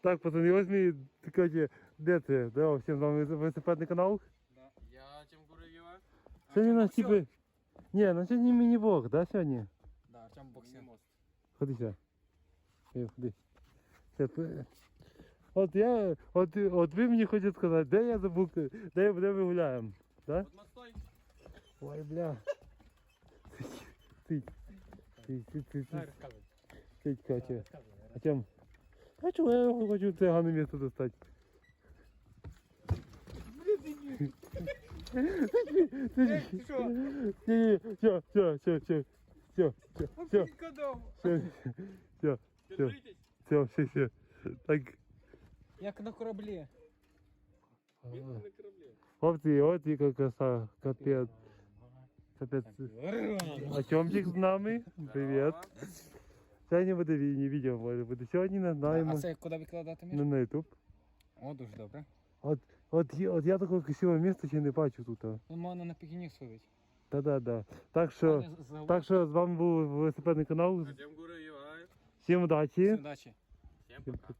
Так, пацани, ось мій, Катя, де ти? Де, о, всім з вами велосипедний канал? Я Тимгур Єва. Сьогодні у нас типи... Ні, на сьогодні міні-блог, да, сьогодні? Да, Артем боксер. Ходи сюди. Ей, Ходи. Це пи- От я, от, от ви мені хочете сказати, де я забув, де, де ми гуляємо? Да? Под мостой. Ой, бля. Ти, ти, ти, ти, ти, розказуй. ти, Катя. А чим? А чого я хочу це гарне місце достати? Ей, ти що? Ні, ні, все, все, все, все, все, все, все, Додому. все, все, Держитесь. все, все, все. Так, Як на кораблі. Він на кораблі. хлопці, от яка краса, капець, капець. А Тьомчик з нами, привіт. Сьогодні буде війні, відео може бути. Сьогодні не знаємо, А це куди викладати не між? на YouTube. О, дуже добре. От, от, я- от я такого красивого міста ще не бачу тут. Тут можна на пікнік сходити. Та-да-да. Так що, так що з вами був велосипедний канал. Тимгур Єва. Всім удачі. Удачі. Всем пока.